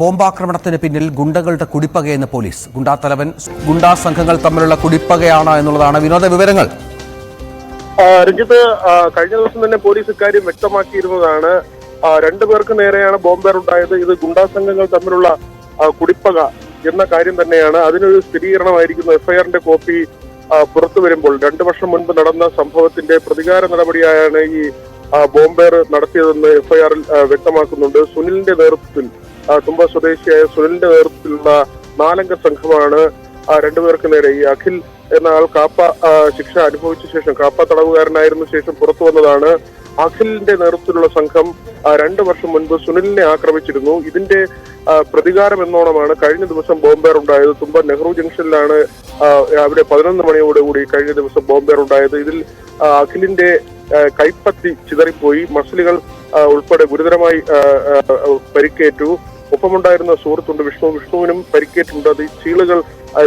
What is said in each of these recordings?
ബോംബാക്രമണത്തിന് പിന്നിൽ ഗുണ്ടകളുടെ കുടിപ്പകയെന്ന് പോലീസ്. ഗുണ്ടാത്തലവൻ ഗുണ്ടാ സംഘങ്ങൾ തമ്മിലുള്ള കുടിപ്പകയാണ് എന്നുള്ളതാണ് വിനോദ വിവരങ്ങൾ രഞ്ജിത്ത് കഴിഞ്ഞ ദിവസം തന്നെ പോലീസ് ഇക്കാര്യം വ്യക്തമാക്കിയിരുന്നതാണ്. രണ്ടു പേർക്ക് നേരെയാണ് ബോംബേർ ഉണ്ടായത് ഇത് ഗുണ്ടാ സംഘങ്ങൾ തമ്മിലുള്ള കുടിപ്പക എന്ന കാര്യം തന്നെയാണ്. അതിനൊരു സ്ഥിരീകരണമായിരിക്കുന്നു എഫ്ഐആറിന്റെ കോപ്പി പുറത്തു വരുമ്പോൾ. രണ്ടു വർഷം മുൻപ് നടന്ന സംഭവത്തിന്റെ പ്രതികാര നടപടിയായാണ് ഈ ബോംബേർ നടത്തിയതെന്ന് എഫ്ഐആറിൽ വ്യക്തമാക്കുന്നുണ്ട്. സുനിലിന്റെ നേതൃത്വത്തിൽ തുമ്പ സ്വദേശിയായ സുനിലിന്റെ നേതൃത്വത്തിലുള്ള നാലംഗ സംഘമാണ് രണ്ടുപേർക്ക് നേരെ ഈ അഖിൽ എന്ന ആൾ കാപ്പ ശിക്ഷ അനുഭവിച്ച ശേഷം കാപ്പ തടവുകാരനായിരുന്ന ശേഷം പുറത്തു വന്നതാണ്. അഖിലിന്റെ നേതൃത്വത്തിലുള്ള സംഘം രണ്ടു വർഷം മുൻപ് സുനിലിനെ ആക്രമിച്ചിരുന്നു. ഇതിന്റെ പ്രതികാരം എന്നോണമാണ് കഴിഞ്ഞ ദിവസം ബോംബേർ ഉണ്ടായത്. തുമ്പ നെഹ്റു ജംഗ്ഷനിലാണ് അവിടെ പതിനൊന്ന് മണിയോടുകൂടി കഴിഞ്ഞ ദിവസം ബോംബേർ ഉണ്ടായത്. ഇതിൽ അഖിലിന്റെ കൈപ്പത്തി ചിതറിപ്പോയി. മസിലുകൾ ഉൾപ്പെടെ ഗുരുതരമായി പരിക്കേറ്റു. ഒപ്പമുണ്ടായിരുന്ന സുഹൃത്തുണ്ട് വിഷ്ണു. വിഷ്ണുവിനും പരിക്കേറ്റിട്ടുണ്ട്. അത് ചീളുകൾ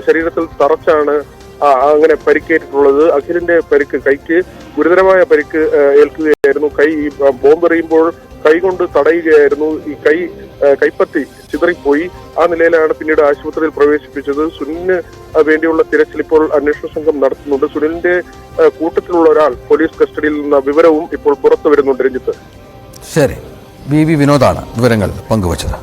ശരീരത്തിൽ തറച്ചാണ് അങ്ങനെ പരിക്കേറ്റിട്ടുള്ളത്. അഖിലിന്റെ പരിക്ക് കൈക്ക് ഗുരുതരമായ പരിക്ക് ഏൽക്കുകയായിരുന്നു. കൈ ബോംബെറിയുമ്പോൾ കൈ കൊണ്ട് തടയുകയായിരുന്നു. ഈ കൈ കൈപ്പത്തി ചിതറിപ്പോയി ആ നിലയിലാണ് പിന്നീട് ആശുപത്രിയിൽ പ്രവേശിപ്പിച്ചത്. സുനിലിന് വേണ്ടിയുള്ള തിരച്ചിൽ ഇപ്പോൾ അന്വേഷണ സംഘം നടത്തുന്നുണ്ട്. സുനിലിന്റെ കൂട്ടത്തിലുള്ള ഒരാൾ പോലീസ് കസ്റ്റഡിയിൽ നിന്ന വിവരവും ഇപ്പോൾ പുറത്തു വരുന്നുണ്ട് രഞ്ജിത്ത്. ശരി. ബി വി വിനോദാണ് വിവരങ്ങൾ പങ്കുവച്ചത്.